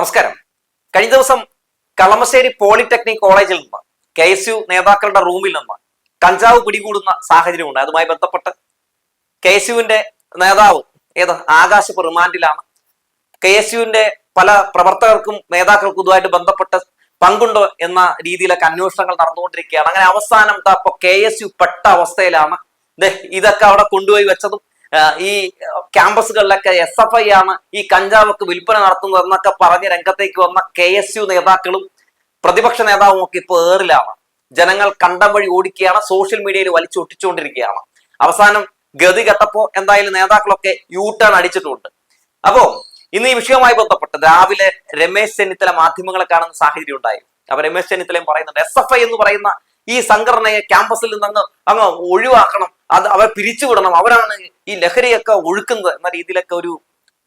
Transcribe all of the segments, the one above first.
നമസ്കാരം. കഴിഞ്ഞ ദിവസം കളമശ്ശേരി പോളിടെക്നിക് കോളേജിൽ നിന്ന് കെ എസ് യു നേതാക്കളുടെ റൂമിൽ നിന്ന് കഞ്ചാവ് പിടികൂടുന്ന സാഹചര്യമുണ്ട് അതുമായി ബന്ധപ്പെട്ട് കെ എസ് യുവിന്റെ നേതാവ് ഏത് ആകാശ് റിമാൻഡിലാണ്. കെ എസ് യുവിന്റെ പല പ്രവർത്തകർക്കും നേതാക്കൾക്കും ഇതുമായിട്ട് ബന്ധപ്പെട്ട് പങ്കുണ്ടോ എന്ന രീതിയിലൊക്കെ അന്വേഷണങ്ങൾ നടന്നുകൊണ്ടിരിക്കുകയാണ്. അങ്ങനെ അവസാനം ദാ ഇപ്പൊ കെ എസ് യു പെട്ട അവസ്ഥയിലാണ് ഇതൊക്കെ അവിടെ കൊണ്ടുപോയി വെച്ചതും ഈ ക്യാമ്പസുകളിലൊക്കെ എസ് എഫ് ഐ ആണ് ഈ കഞ്ചാവൊക്കെ വിൽപ്പന നടത്തുന്നത് എന്നൊക്കെ പറഞ്ഞ് രംഗത്തേക്ക് വന്ന കെ എസ് യു നേതാക്കളും പ്രതിപക്ഷ നേതാവും ഒക്കെ ഇപ്പോൾ ഏറിലാണ്. ജനങ്ങൾ കണ്ടം വഴി ഓടിക്കുകയാണ് സോഷ്യൽ മീഡിയയിൽ വലിച്ചൊട്ടിച്ചുകൊണ്ടിരിക്കുകയാണ് അവസാനം ഗതി കെട്ടപ്പോ എന്തായാലും നേതാക്കളൊക്കെ യൂ ടേൺ അടിച്ചിട്ടുണ്ട്. അപ്പോ ഇന്ന് ഈ വിഷയവുമായി ബന്ധപ്പെട്ട് രാവിലെ രമേശ് ചെന്നിത്തല മാധ്യമങ്ങളെ കാണുന്ന സാഹചര്യം ഉണ്ടായി. അപ്പൊ രമേശ് ചെന്നിത്തലയും പറയുന്നുണ്ട് എസ് എഫ് ഐ എന്ന് പറയുന്ന ഈ സംഘടനയെ ക്യാമ്പസിൽ നിന്ന് അങ്ങ് ഒഴിവാക്കണം. അത് അവർ പിരിച്ചുവിടണം അവരാണ് ഈ ലഹരിയൊക്കെ ഒഴുക്കുന്നത് എന്ന രീതിയിലൊക്കെ ഒരു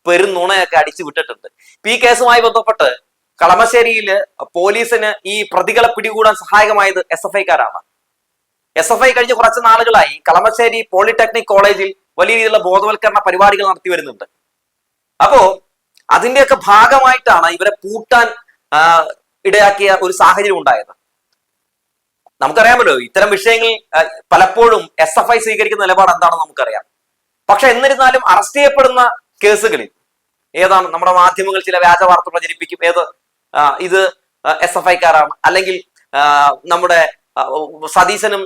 പെരുന്നുണയൊക്കെ അടിച്ചു വിട്ടിട്ടുണ്ട്. ഈ കേസുമായി ബന്ധപ്പെട്ട് കളമശ്ശേരിയിൽ പോലീസിന് ഈ പ്രതികളെ പിടികൂടാൻ സഹായകമായത് എസ് എഫ് ഐക്കാരാണ് എസ് എഫ് ഐ കഴിഞ്ഞ കുറച്ച് നാളുകളായി കളമശ്ശേരി പോളിടെക്നിക് കോളേജിൽ വലിയ രീതിയിലുള്ള ബോധവൽക്കരണ പരിപാടികൾ നടത്തി വരുന്നുണ്ട്. അപ്പോ അതിന്റെയൊക്കെ ഭാഗമായിട്ടാണ് ഇവരെ പൂട്ടാൻ ഇടയാക്കിയ ഒരു സാഹചര്യം ഉണ്ടായത്. നമുക്കറിയാമല്ലോ ഇത്തരം വിഷയങ്ങളിൽ പലപ്പോഴും എസ് എഫ് ഐ സ്വീകരിക്കുന്ന നിലപാട് എന്താണെന്ന് നമുക്കറിയാം. പക്ഷെ എന്നിരുന്നാലും അറസ്റ്റ് ചെയ്യപ്പെടുന്ന കേസുകളിൽ ഏതാണ് നമ്മുടെ മാധ്യമങ്ങൾ ചില വ്യാജ വാർത്ത പ്രചരിപ്പിക്കും ഏത് ഇത് എസ് എഫ് ഐക്കാരാണ് അല്ലെങ്കിൽ നമ്മുടെ സതീശനും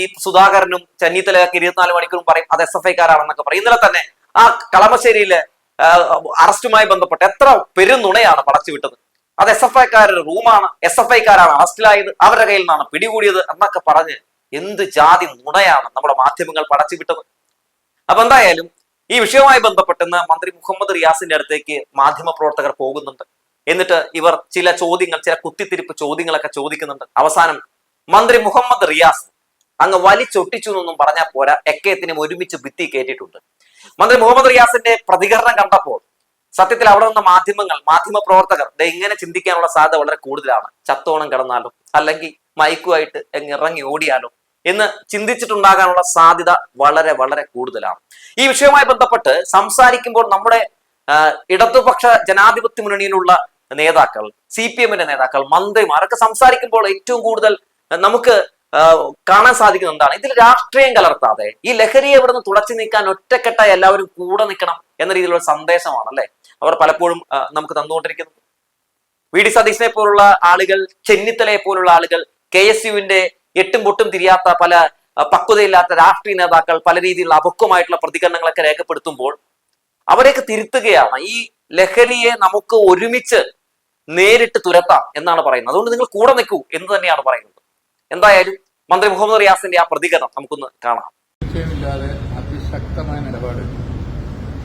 ഈ സുധാകരനും ചെന്നിത്തലയൊക്കെ ഇരുപത്തിനാല് മണിക്കൂറും പറയും അത് എസ് എഫ് ഐക്കാരാണെന്നൊക്കെ പറയും. ഇന്നലെ തന്നെ ആ കളമശ്ശേരിയിലെ അറസ്റ്റുമായി ബന്ധപ്പെട്ട് എത്ര പെരുന്നുണയാണ് പടച്ചുവിട്ടത്. അത് എസ് എഫ് ഐക്കാരുടെ റൂമാണ്. എസ് എഫ് ഐക്കാരാണ് അറസ്റ്റിലായത്. അവരുടെ കയ്യിൽ നിന്നാണ് പിടികൂടിയത് എന്നൊക്കെ പറഞ്ഞ് എന്ത് ജാതി നുണയാണ് നമ്മുടെ മാധ്യമങ്ങൾ പടച്ചു വിട്ടത്. അപ്പൊ എന്തായാലും ഈ വിഷയവുമായി ബന്ധപ്പെട്ട് മന്ത്രി മുഹമ്മദ് റിയാസിന്റെ അടുത്തേക്ക് മാധ്യമ പ്രവർത്തകർ പോകുന്നുണ്ട്. എന്നിട്ട് ഇവർ ചില ചോദ്യങ്ങൾ ചില കുത്തിത്തിരിപ്പ് ചോദ്യങ്ങളൊക്കെ ചോദിക്കുന്നുണ്ട്. അവസാനം മന്ത്രി മുഹമ്മദ് റിയാസ് അങ്ങ് വലിച്ചൊട്ടിച്ചു എന്നൊന്നും പറഞ്ഞാൽ പോരാ. എക്കയത്തിനും ഒരുമിച്ച് ഭിത്തി കയറ്റിയിട്ടുണ്ട്. മന്ത്രി മുഹമ്മദ് റിയാസിന്റെ പ്രതികരണം കണ്ടപ്പോൾ സത്യത്തിൽ അവിടെ വന്ന മാധ്യമങ്ങൾ മാധ്യമ പ്രവർത്തകർ എങ്ങനെ ചിന്തിക്കാനുള്ള സാധ്യത വളരെ കൂടുതലാണ്. ചത്തോണം കിടന്നാലോ അല്ലെങ്കിൽ മയക്കുമായിട്ട് ഇറങ്ങി ഓടിയാലോ എന്ന് ചിന്തിച്ചിട്ടുണ്ടാകാനുള്ള സാധ്യത വളരെ വളരെ കൂടുതലാണ്. ഈ വിഷയവുമായി ബന്ധപ്പെട്ട് സംസാരിക്കുമ്പോൾ നമ്മുടെ ഇടതുപക്ഷ ജനാധിപത്യ മുന്നണിയിലുള്ള നേതാക്കൾ സി പി എമ്മിന്റെ നേതാക്കൾ മന്ത്രിമാരൊക്കെ സംസാരിക്കുമ്പോൾ ഏറ്റവും കൂടുതൽ നമുക്ക് കാണാൻ സാധിക്കുന്ന എന്താണ്? ഇതിൽ രാഷ്ട്രീയം കലർത്താതെ ഈ ലഹരിയെ ഇവിടുന്ന് തുടച്ചു നീക്കാൻ ഒറ്റക്കെട്ടായി എല്ലാവരും കൂടെ നിൽക്കണം എന്ന രീതിയിലുള്ള സന്ദേശമാണ് അല്ലെ അവർ പലപ്പോഴും നമുക്ക് തന്നുകൊണ്ടിരിക്കുന്നത് വി ഡി സതീശനെ പോലുള്ള ആളുകൾ ചെന്നിത്തലയെ പോലുള്ള ആളുകൾ കെ എസ് യുവിന്റെ എട്ടും പൊട്ടും തിരിയാത്ത പല പക്വതയില്ലാത്ത രാഷ്ട്രീയ നേതാക്കൾ പല രീതിയിലുള്ള അപക്വമായിട്ടുള്ള പ്രതികരണങ്ങളൊക്കെ രേഖപ്പെടുത്തുമ്പോൾ അവരെയൊക്കെ തിരുത്തുകയാണ്. ഈ ലഹരിയെ നമുക്ക് ഒരുമിച്ച് നേരിട്ട് തുരത്താം എന്നാണ് പറയുന്നത്. അതുകൊണ്ട് നിങ്ങൾ കൂടെ നിൽക്കൂ എന്ന് തന്നെയാണ് പറയുന്നത്. എന്തായാലും മന്ത്രി മുഹമ്മദ് റിയാസിന്റെ ആ പ്രതികരണം നമുക്കൊന്ന് കാണാം. നിശ്ചയമില്ലാതെ അതിശക്തമായ നിലപാട്.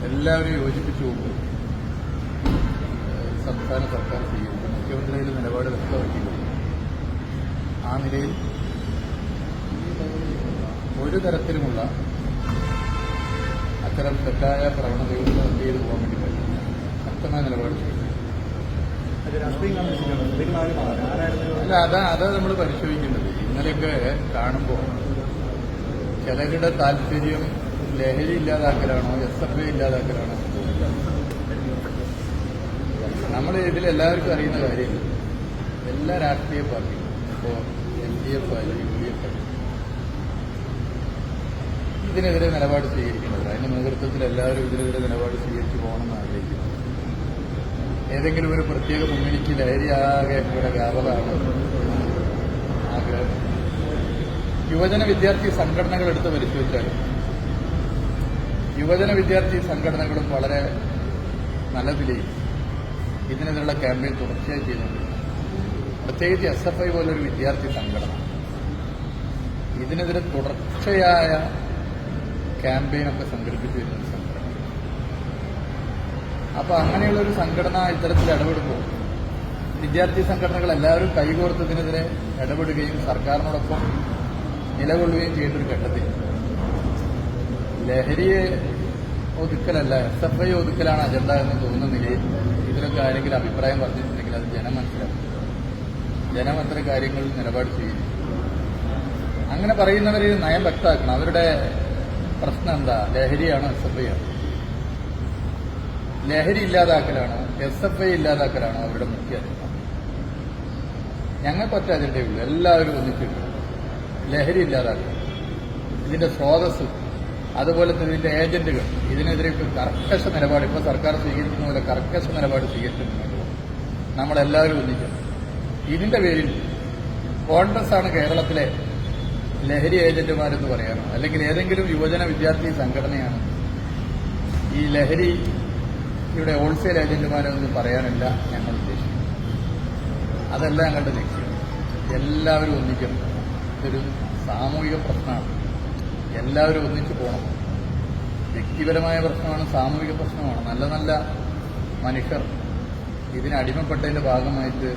എല്ലാവരും സംസ്ഥാന സർക്കാർ സ്വീകരിക്കും മുഖ്യമന്ത്രിയുടെ നിലപാട് വ്യക്തമാക്കിയിട്ടുണ്ട്. ആ നിലയിൽ ഒരു തരത്തിലുമുള്ള അത്തരം തെറ്റായ പ്രവണതകൾ ചർച്ച ചെയ്തു പോകാൻ വേണ്ടി പറ്റില്ല. ശക്തമായ നിലപാട് അല്ല അതാ അതാ നമ്മൾ പരിശോധിക്കുന്നത് ഇന്നലെയൊക്കെ കാണുമ്പോൾ ചിലരുടെ താല്പര്യം ലഹരി ഇല്ലാതാക്കലാണോ എസ് എഫ് ഐ ഇല്ലാതാക്കലാണോ. നമ്മൾ ഇതിൽ എല്ലാവർക്കും അറിയുന്ന കാര്യമില്ല എല്ലാ രാഷ്ട്രീയ പാർട്ടിയും ഇപ്പോൾ എൽ ഡി എഫ് ആയാലും യു ഡി എഫ് ആയാലും ഇതിനെതിരെ നിലപാട് സ്വീകരിക്കുന്നത് അതിന്റെ നേതൃത്വത്തിൽ എല്ലാവരും ഇതിനെതിരെ നിലപാട് സ്വീകരിച്ചു പോകണമെന്ന് ആഗ്രഹിക്കുന്നു ഏതെങ്കിലും ഒരു പ്രത്യേക മുന്നണിക്ക് ലഹരി ആകെ ഇവിടെ വ്യാപകമാണ് ആഗ്രഹം. യുവജന വിദ്യാർത്ഥി സംഘടനകൾ എടുത്ത് പരിശോധിച്ചാൽ യുവജന വിദ്യാർത്ഥി സംഘടനകളും വളരെ നല്ല നിലയിൽ ഇതിനെതിരെയുള്ള ക്യാമ്പയിൻ തുടർച്ചയായി ചെയ്യുന്നുണ്ട് പ്രത്യേകിച്ച് എസ് എഫ് ഐ പോലൊരു വിദ്യാർത്ഥി സംഘടന. ഇതിനെതിരെ തുടർച്ചയായ ക്യാമ്പയിനൊക്കെ സംഘടിപ്പിച്ചു വരുന്ന സംഘടന. അപ്പൊ അങ്ങനെയുള്ള ഒരു സംഘടന ഇത്തരത്തിൽ ഇടപെടുമ്പോൾ വിദ്യാർത്ഥി സംഘടനകൾ എല്ലാവരും കൈകോർത്തതിനെതിരെ ഇടപെടുകയും സർക്കാരിനോടൊപ്പം നിലകൊള്ളുകയും ചെയ്യുന്ന ഒരു ഘട്ടത്തിൽ ലഹരിയെ ഒതുക്കലല്ല. എസ് എഫ് ഐ ഒതുക്കലാണ് അജണ്ട എന്ന് തോന്നുന്ന നിലയിൽ ഇതിലൊക്കെ ആരെങ്കിലും അഭിപ്രായം പറഞ്ഞിട്ടുണ്ടെങ്കിൽ അത് ജനം മനസ്സിലാക്കും. ജനം അത്ര കാര്യങ്ങളിൽ നിലപാട് ചെയ്യും അങ്ങനെ പറയുന്നവർ നയം വ്യക്തമാക്കണം. അവരുടെ പ്രശ്നം എന്താ? ലഹരിയാണോ എസ് എഫ് ഐ ആണോ ലഹരി ഇല്ലാതാക്കലാണോ? എസ് എഫ് ഐ ഇല്ലാതാക്കലാണോ അവരുടെ മുഖ്യ അജണ്ട? ഞങ്ങൾക്ക് ഒറ്റ അജണ്ടയുള്ളൂ എല്ലാവരും ഒന്നിച്ചിട്ടുള്ളൂ ലഹരി ഇല്ലാതാക്കുക ഇതിന്റെ സ്രോതസ് അതുപോലെ തന്നെ ഇതിന്റെ ഏജന്റുകൾ. ഇതിനെതിരെ കർക്കശ നിലപാട്. ഇപ്പോൾ സർക്കാർ സ്വീകരിക്കുന്ന പോലെ കർക്കശ നിലപാട് സ്വീകരിച്ചിട്ടുണ്ട്. നമ്മളെല്ലാവരും ഒന്നിക്കുന്നു ഇതിന്റെ പേരിൽ കോൺഗ്രസ് ആണ് കേരളത്തിലെ ലഹരി ഏജന്റുമാരെന്ന് പറയാനോ അല്ലെങ്കിൽ ഏതെങ്കിലും യുവജന വിദ്യാർത്ഥി സംഘടനയാണ് ഈ ലഹരിയുടെ ഹോൾസെയിൽ ഏജന്റുമാരെന്ന് പറയാനല്ല ഞങ്ങൾ ഉദ്ദേശിക്കുന്നത്. അതല്ല ഞങ്ങളുടെ ലക്ഷ്യം. എല്ലാവരും ഒന്നിക്കുന്നു ഇതൊരു സാമൂഹിക പ്രശ്നമാണ്. എല്ലാവരും ഒന്നിച്ചു പോകണം. വ്യക്തിപരമായ പ്രശ്നമാണ് സാമൂഹിക പ്രശ്നമാണ്. നല്ല നല്ല മനുഷ്യർ ഇതിന് അടിമപ്പെട്ടതിന്റെ ഭാഗമായിട്ട്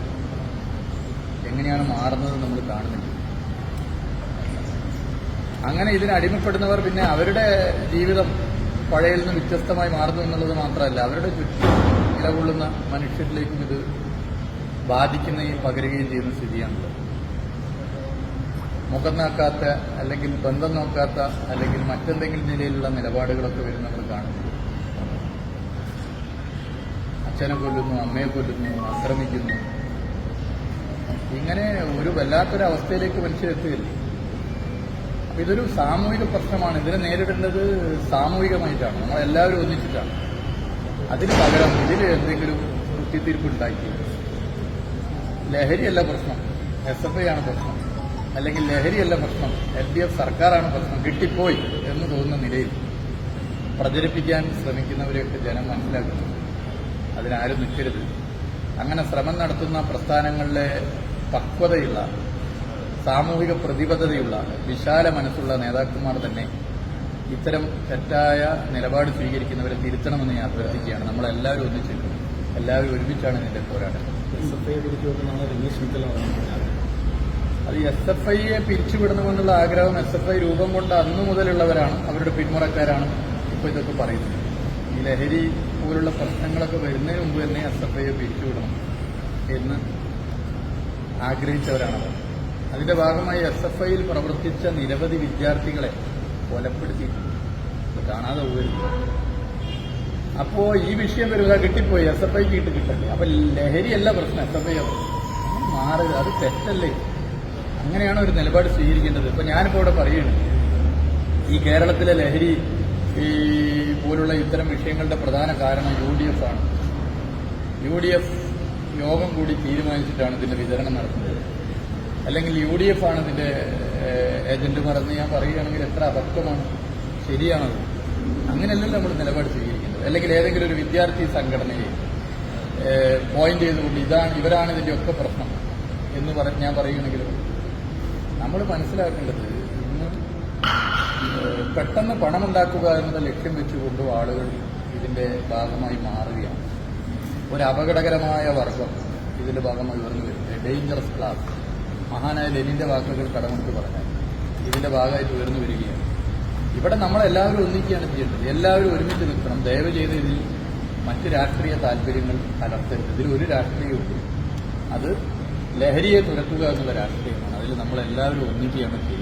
എങ്ങനെയാണ് മാറുന്നത് നമ്മൾ കാണുന്നത് അങ്ങനെ ഇതിന് അടിമപ്പെടുന്നവർ പിന്നെ അവരുടെ ജീവിതം പഴയതിൽ നിന്ന് വ്യത്യസ്തമായി മാറുന്നു എന്നുള്ളത് മാത്രമല്ല അവരുടെ ചുറ്റും നിലകൊള്ളുന്ന മനുഷ്യരിലേക്കും ഇത് ബാധിക്കുന്നതിൽ പകരുകയും ചെയ്യുന്ന സ്ഥിതിയാണുള്ളത്. മുഖം നോക്കാത്ത അല്ലെങ്കിൽ ബന്ധം നോക്കാത്ത അല്ലെങ്കിൽ മറ്റെന്തെങ്കിലും നിലയിലുള്ള നിലപാടുകളൊക്കെ വരും നമ്മൾ കാണുന്നു അച്ഛനെ കൊല്ലുന്നു അമ്മയെ കൊല്ലുന്നു ആക്രമിക്കുന്നു. ഇങ്ങനെ ഒരു വല്ലാത്തൊരു അവസ്ഥയിലേക്ക് മനുഷ്യരെത്തുകയില്ലേ അപ്പൊ ഇതൊരു സാമൂഹിക പ്രശ്നമാണ്. ഇതിനെ നേരിടേണ്ടത് സാമൂഹികമായിട്ടാണ്. നമ്മളെല്ലാവരും ഒന്നിച്ചിട്ടാണ്. അതിന് പകരം ഇതിൽ എന്തെങ്കിലും കുത്തിത്തിരിപ്പ് ഉണ്ടാക്കി. ലഹരിയല്ല പ്രശ്നം. എസ് എഫ് ഐ ആണ് പ്രശ്നം. അല്ലെങ്കിൽ ലഹരിയല്ല പ്രശ്നം. എൽ ഡി എഫ് സർക്കാരാണ് പ്രശ്നം. കിട്ടിപ്പോയി എന്ന് തോന്നുന്ന നിലയിൽ പ്രചരിപ്പിക്കാൻ ശ്രമിക്കുന്നവരെയൊക്കെ ജനം മനസ്സിലാക്കുന്നു. അതിനാരും നിൽക്കരുത്. അങ്ങനെ ശ്രമം നടത്തുന്ന പ്രസ്ഥാനങ്ങളിലെ പക്വതയുള്ള സാമൂഹിക പ്രതിബദ്ധതയുള്ള വിശാല മനസ്സുള്ള നേതാക്കന്മാർ തന്നെ ഇത്തരം തെറ്റായ നിലപാട് സ്വീകരിക്കുന്നവരെ തിരുത്തണമെന്ന് ഞാൻ അഭ്യർത്ഥിക്കുകയാണ്. നമ്മളെല്ലാവരും ഒന്നിച്ചിട്ടുണ്ട് എല്ലാവരും ഒരുമിച്ചാണ് ഇതിന്റെ പോരാട്ടം. എസ് എഫ് രമേശ് പറഞ്ഞിട്ടുള്ളത് അത് എസ് എഫ് ഐയെ പിരിച്ചുവിടണമെന്നുള്ള ആഗ്രഹം എസ് എഫ് ഐ രൂപം കൊണ്ട് അന്നു മുതലുള്ളവരാണ്. അവരുടെ പിന്മുറക്കാരാണ് ഇപ്പൊ ഇതൊക്കെ പറയുന്നത്. ഈ ലഹരി പോലുള്ള പ്രശ്നങ്ങളൊക്കെ വരുന്നതിന് മുമ്പ് തന്നെ എസ് എഫ് ഐയെ പിരിച്ചുവിടണം എന്ന് ആഗ്രഹിച്ചവരാണ്. അതിന്റെ ഭാഗമായി എസ് എഫ് ഐയിൽ പ്രവർത്തിച്ച നിരവധി വിദ്യാർത്ഥികളെ കൊലപ്പെടുത്തിയിട്ടുണ്ട്. ഇത് കാണാതെ പോകരുത്. അപ്പോ ഈ വിഷയം വരുക കിട്ടിപ്പോയി. എസ് എഫ് ഐക്ക് കിട്ടി കിട്ടല്ലേ അപ്പൊ ലഹരിയല്ല പ്രശ്നം. എസ് എഫ് ഐ മാറുക അത് തെറ്റല്ലേ? അങ്ങനെയാണ് ഒരു നിലപാട് സ്വീകരിക്കേണ്ടത്. ഇപ്പൊ ഞാനിപ്പോ ഇവിടെ പറയുന്നത് ഈ കേരളത്തിലെ ലഹരി ഈ പോലുള്ള ഇത്തരം വിഷയങ്ങളുടെ പ്രധാന കാരണം യു ഡി എഫ് ആണ്. യു ഡി എഫ് യോഗം കൂടി തീരുമാനിച്ചിട്ടാണ് ഇതിന്റെ വിതരണം നടത്തുന്നത്. അല്ലെങ്കിൽ യു ഡി എഫ് ആണ് ഇതിന്റെ ഏജന്റ് എന്ന് ഞാൻ പറയുകയാണെങ്കിൽ എത്ര അബദ്ധമാണ്. ശരിയാണത്. അങ്ങനെയല്ലല്ലോ നമ്മൾ നിലപാട് സ്വീകരിക്കുന്നത് അല്ലെങ്കിൽ ഏതെങ്കിലും ഒരു വിദ്യാർത്ഥി സംഘടനയെ പോയിന്റ് ചെയ്തുകൊണ്ട് ഇതാണ് ഇവരാണ് ഇതിന്റെ ഒക്കെ പ്രശ്നം എന്ന് പറഞ്ഞ് ഞാൻ പറയുകയാണെങ്കിൽ നമ്മൾ മനസ്സിലാക്കേണ്ടത് ഇന്ന് പെട്ടെന്ന് പണമുണ്ടാക്കുക എന്ന ലക്ഷ്യം വെച്ചുകൊണ്ട് ആളുകൾ ഇതിന്റെ ഭാഗമായി മാറുകയാണ്. ഒരു അപകടകരമായ വർഗം ഇതിന്റെ ഭാഗമായി ഉയർന്നു വരുന്നത് ഡേഞ്ചറസ് ക്ലാസ് മഹാനായ ലെനിന്റെ വാക്കുകൾ കടമെടുത്ത് പറഞ്ഞാൽ ഇതിന്റെ ഭാഗമായിട്ട് ഉയർന്നു വരികയാണ്. ഇവിടെ നമ്മളെല്ലാവരും ഒന്നിക്കുകയാണ് ചെയ്യേണ്ടത്. എല്ലാവരും ഒരുമിച്ച് നിൽക്കണം. ദയവ് ചെയ്ത് ഇതിൽ മറ്റ് രാഷ്ട്രീയ താല്പര്യങ്ങൾ കലർത്തരുത്. ഇതിൽ ഒരു രാഷ്ട്രീയമുണ്ട് അത് ലഹരിയെ തുരത്തുക എന്നുള്ള രാഷ്ട്രീയമാണ്. നമ്മളെല്ലാവരും ഒന്നിക്കുകയാണ് ചെയ്യുന്നത്.